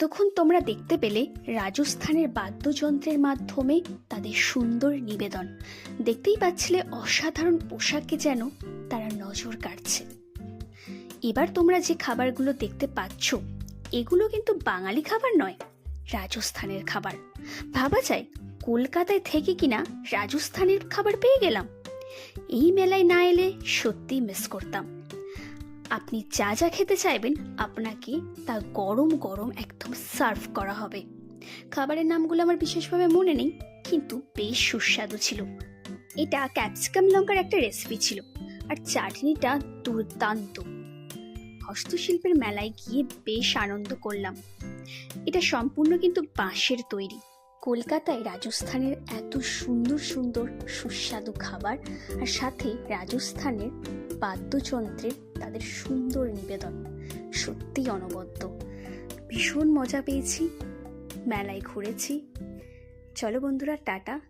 দেখতে পেলে রাজস্থানের বাদ্যযন্ত্রের মাধ্যমে তাদের সুন্দর নিবেদন। দেখতেই পাচ্ছিলে অসাধারণ পোশাকে যেন তারা নজর কাটছে এবার তোমরা যে খাবারগুলো দেখতে পাচ্ছ, এগুলো কিন্তু বাঙালি খাবার নয়, রাজস্থানের খাবার। ভাবা যায় কলকাতায় থেকে কিনা রাজস্থানের খাবার পেয়ে গেলাম। এই মেলায় না এলে সত্যিই মিস করতাম। আপনি যা যা খেতে চাইবেন আপনাকে তা গরম গরম একদম সার্ভ করা হবে। খাবারের নামগুলো আমার বিশেষভাবে মনে নেই, কিন্তু বেশ সুস্বাদু ছিল। এটা ক্যাপসিকাম লঙ্কার একটা রেসিপি ছিল, আর চাটনিটা দুর্দান্ত। হস্তশিল্পের মেলায় গিয়ে বেশ আনন্দ করলাম। এটা সম্পূর্ণ কিন্তু বাঁশের তৈরি। কলকাতায় রাজস্থানের এত সুন্দর সুন্দর সুস্বাদু খাবার আর সাথে রাজস্থানের বাদ্যযন্ত্রের তাদের সুন্দর নিবেদন। সত্যি অনবদ্য। ভীষণ মজা পেয়েছি। মেলায় ঘুরেছি। চলো বন্ধুরা টাটা।